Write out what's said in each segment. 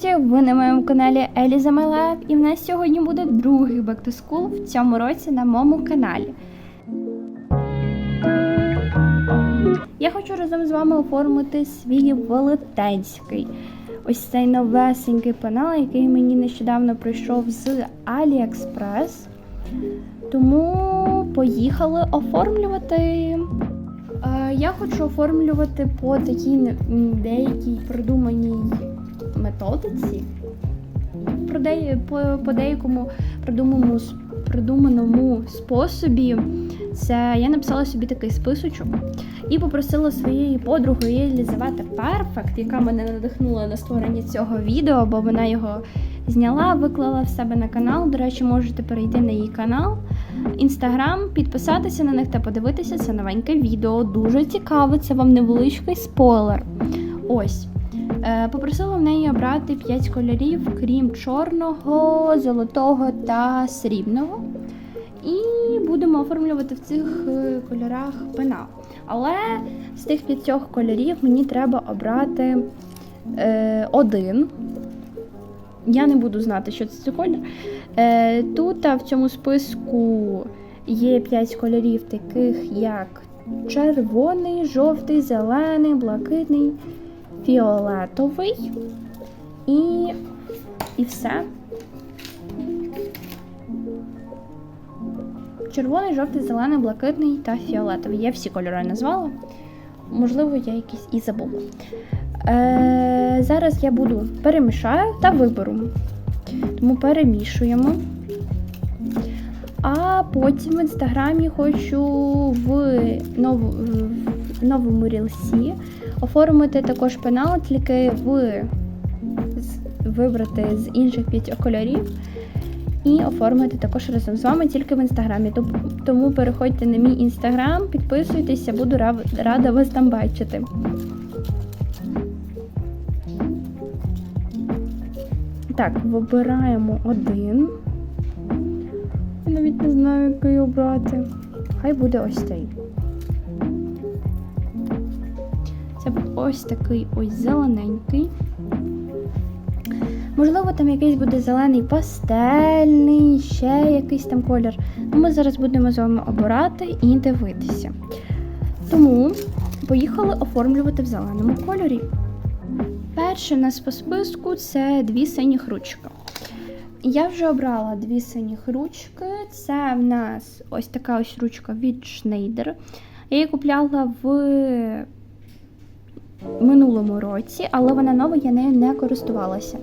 друзі! Ви на моєму каналі Еліза Майлайф і в нас сьогодні буде другий Back to School в цьому році на моєму каналі. Я хочу разом з вами оформити свій велетенський ось цей новесенький пенал, який мені нещодавно прийшов з AliExpress. Тому поїхали оформлювати. Е, Я хочу оформлювати по такій деякій продуманій методиці. Про де, по, по деякому продуманому, с- продуманому способі. Це я написала собі такий списочок і попросила своєї подруги Єлізавети Перфект, яка мене надихнула на створення цього відео, бо вона його зняла, виклала в себе на канал. До речі, можете перейти на її канал. Інстаграм, підписатися на них та подивитися це новеньке відео. Дуже цікаво, це вам невеличкий спойлер. Ось. Е, Попросила в неї обрати 5 кольорів, крім чорного, золотого та срібного. І будемо оформлювати в цих е, кольорах пенал. Але з тих п'ятьох кольорів мені треба обрати е, один. Я не буду знати, що це за колір. Е, тут в цьому списку є 5 кольорів, таких як червоний, жовтий, зелений, блакитний, фіолетовий і, і все. Червоний, жовтий, зелений, блакитний та фіолетовий. Я всі кольори назвала. Можливо, я якісь і забула. Е, зараз я буду перемішаю та виберу. Тому перемішуємо. А потім в інстаграмі хочу в, нову, в новому рілсі оформити також пенал, тільки в, вибрати з інших п'ятьох кольорів і оформити також разом з вами тільки в інстаграмі. Тому переходьте на мій інстаграм, підписуйтеся, буду рада вас там бачити. Так, вибираємо один. Я навіть не знаю, який обрати. Хай буде ось цей. Це буде ось такий ось зелененький. Можливо, там якийсь буде зелений пастельний, ще якийсь там колір. Ну, Ми зараз будемо з вами обирати і дивитися. Тому поїхали оформлювати в зеленому кольорі. Перше у нас по списку це дві синіх ручки. Я вже обрала дві синіх ручки. Це в нас ось така ось ручка від Schneider. Я її купляла в минулому році, але вона нова, я нею не користувалася.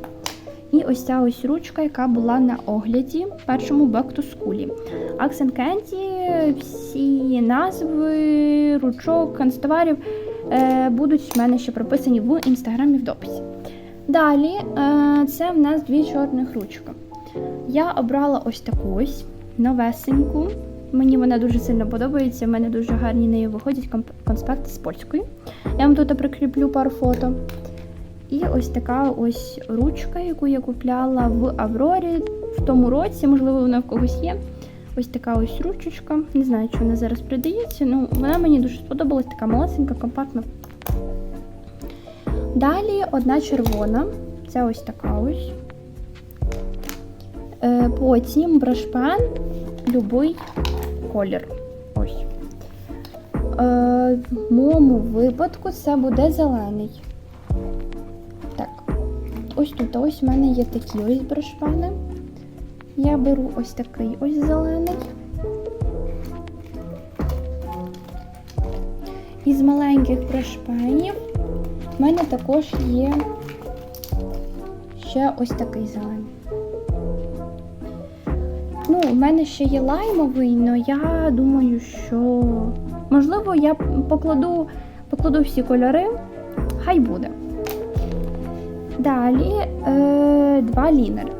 І ось ця ось ручка, яка була на огляді першому Back to School. Accent Candy, всі назви, ручок, канцтоварів е, будуть в мене ще прописані в інстаграмі в дописі. Далі е, це в нас дві чорних ручки. Я обрала ось таку ось новесеньку. Мені вона дуже сильно подобається. в мене дуже гарні нею виходять конспекти з польською. Я вам тут прикріплю пару фото. І ось така ось ручка, яку я купляла в Аврорі в тому році, можливо, вона в когось є. Ось така ось ручечка. Не знаю, чи вона зараз продається. Ну, вона мені дуже сподобалась, така малесенька, компактна. Далі одна червона. Це ось така ось. Е, потім брошпен, любий колір. Ось. Е, в моєму випадку це буде зелений. Так. Ось тут ось у мене є такі ось брошпени. Я беру ось такий ось зелений. Із маленьких брошпенів в мене також є ще ось такий зелений. Ну, в мене ще є лаймовий, але я думаю, що можливо я покладу, покладу всі кольори. Хай буде. Далі е, два лінери.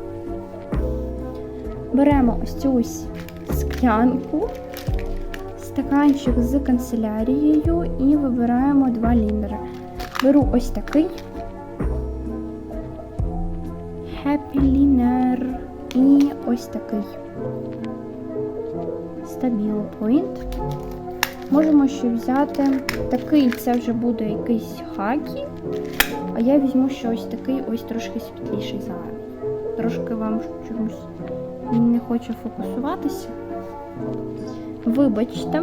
Беремо ось цю ось склянку, стаканчик з канцелярією і вибираємо два лінери. Беру ось такий Happy Liner і ось такий Stabilo Point. Можемо ще взяти такий, це вже буде якийсь хакі. А я візьму ще ось такий, ось трошки світліший зелений. Трошки вам чомусь не хоче фокусуватися. Вибачте.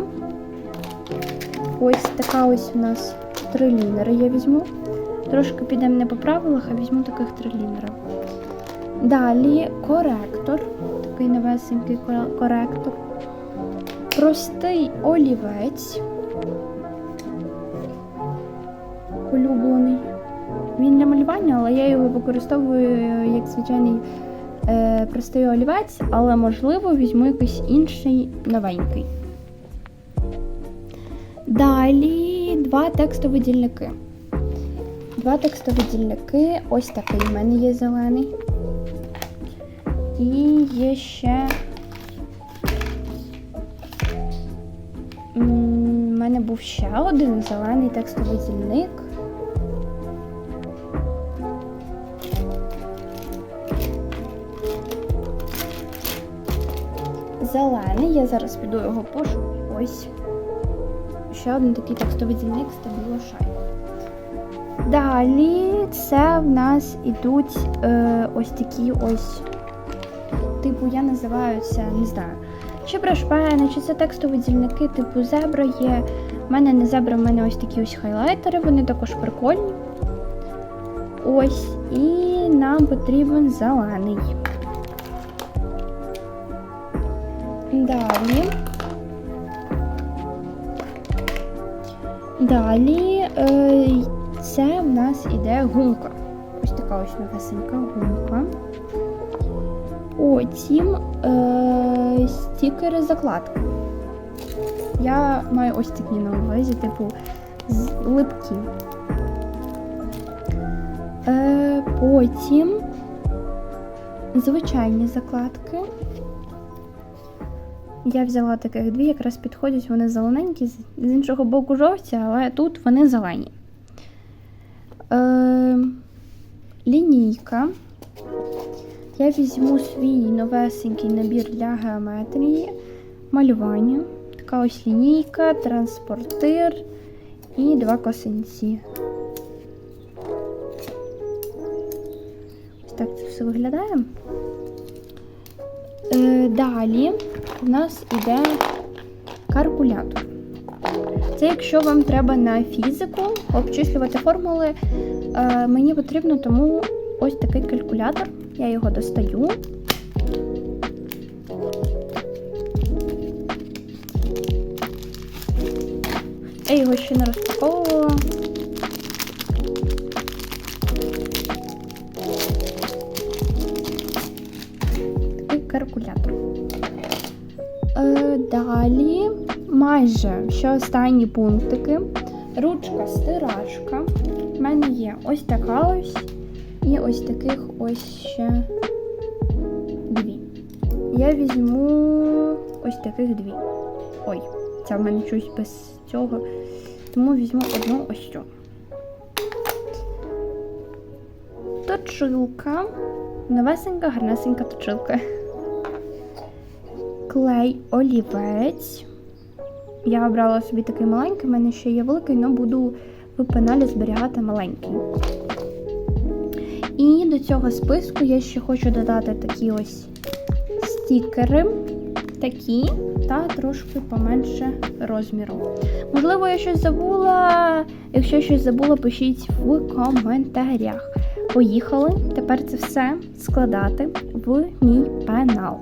Ось така ось у нас три лінери я візьму. Трошки підемо не по правилах, а візьму таких три лінери. Далі коректор, такий новесенький коректор. Простий олівець. Улюблений. Він для малювання, але я його використовую як звичайний е, простий олівець, але можливо візьму якийсь інший новенький. Далі два текстові дільники. Два текстові дільники. Ось такий в мене є зелений. І є ще. У мене був ще один зелений текстовий дільник. Зелений, я зараз піду його пошукаю. Ось. Ще один такий текстовий дільник стабіло шай. Далі це в нас ідуть е, ось такі ось. Типу, я називаю це, не знаю. Чи брошпени, чи це текстові дільники, типу зебра є. У мене не зебра, в мене ось такі ось хайлайтери, вони також прикольні. Ось, і нам потрібен зелений. Далі. Далі е, це в нас іде гумка. Ось така ось новесенька гумка. Потім е, стікери закладки. Я маю ось такі на увазі, типу з липкі. Е, потім звичайні закладки. Я взяла таких дві, якраз підходять, вони зелененькі, з іншого боку жовті, але тут вони зелені. Е, лінійка. Я візьму свій новесенький набір для геометрії, малювання. Така ось лінійка, транспортир і два косинці. Ось так це все виглядає. Е, далі в нас іде калькулятор. Це якщо вам треба на фізику обчислювати формули, е, мені потрібно тому ось такий калькулятор. Я його достаю. Я його ще не розпаковувала. Такий калькулятор. Е, далі майже ще останні пунктики. Ручка стиражка. У мене є ось така ось. І ось таких ось ще дві. Я візьму ось таких дві. Ой, це в мене щось без цього. Тому візьму одну ось цю. Точилка. Новесенька, гарнесенька точилка. Клей олівець. Я обрала собі такий маленький, в мене ще є великий, але буду в пеналі зберігати маленький. І до цього списку я ще хочу додати такі ось стікери, такі та трошки поменше розміру. Можливо, я щось забула. Якщо щось забула, пишіть в коментарях. Поїхали тепер це все складати в мій пенал.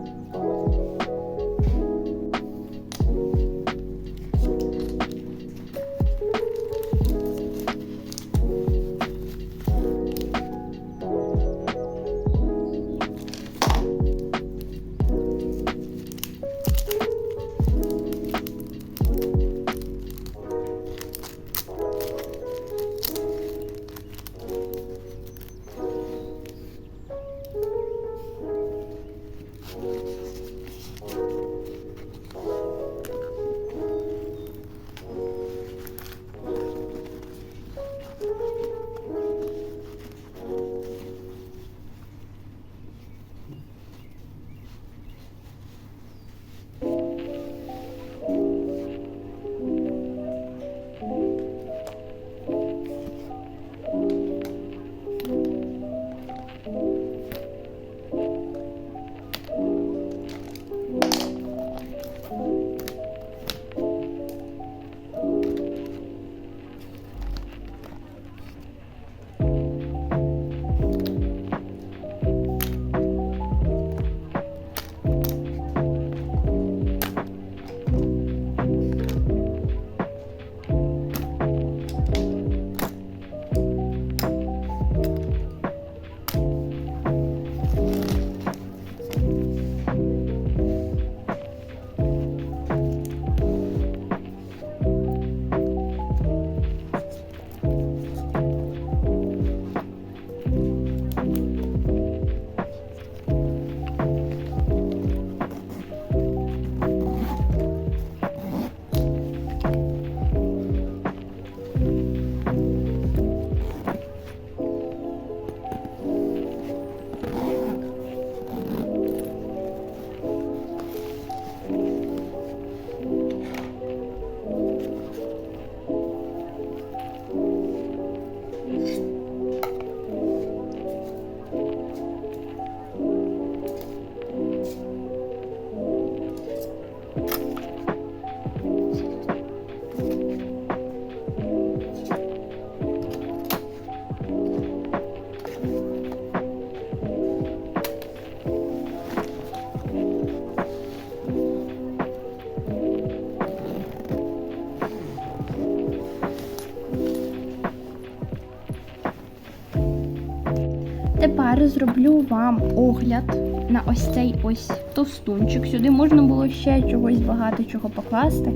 Тепер зроблю вам огляд на ось цей ось товстунчик. Сюди можна було ще чогось багато чого покласти.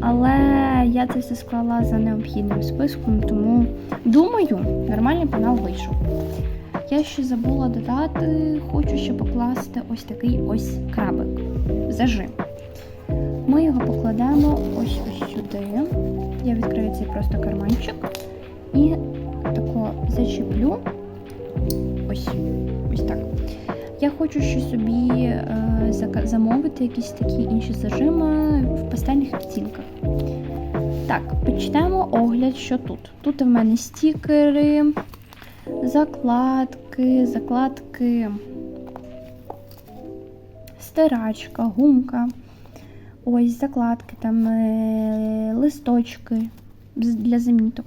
Але я це все склала за необхідним списком, тому думаю, нормальний панал вийшов. Я ще забула додати, хочу ще покласти ось такий ось крабик. Зажим. Ми його покладемо ось ось сюди. Я відкрию цей просто карманчик і тако зачеплю. Ось, ось так. Я хочу ще собі е, замовити якісь такі інші зажими в пастельних відтінках. Так, почнемо огляд, що тут. Тут в мене стікери, закладки, закладки, стирачка, гумка. Ось закладки, там е, листочки для заміток.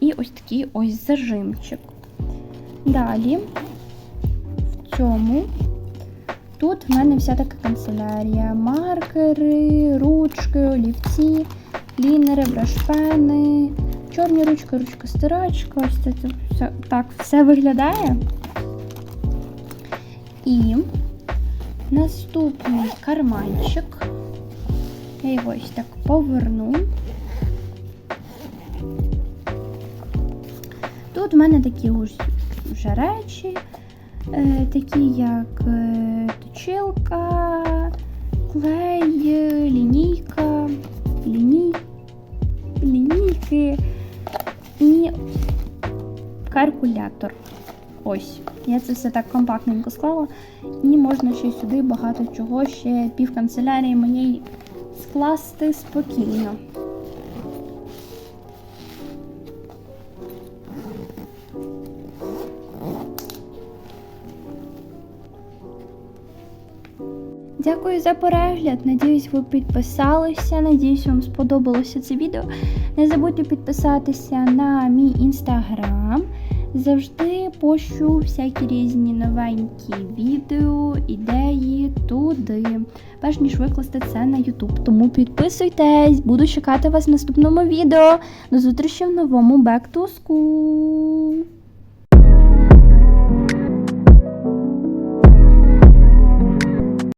І ось такий ось зажимчик. Далі в цьому тут в мене вся така канцелярія. Маркери, ручки, олівці, лінери, брашпени, чорні ручки, ручка стирачка. Ось це, це все так все виглядає. І наступний карманчик. Я його ось так поверну. Тут в мене такі ось вже речі, е, такі як е, точилка, клей, е, лінійка, ліній, лінійки і калькулятор. Ось. Я це все так компактненько склала. І можна ще сюди багато чого, ще пів канцелярії моєї скласти спокійно. Дякую за перегляд. Надіюсь, ви підписалися. Надіюсь, вам сподобалося це відео. Не забудьте підписатися на мій інстаграм. Завжди пощу всякі різні новенькі відео, ідеї туди, перш ніж викласти це на YouTube. Тому підписуйтесь, буду чекати вас в наступному відео. До зустрічі в новому Back to School!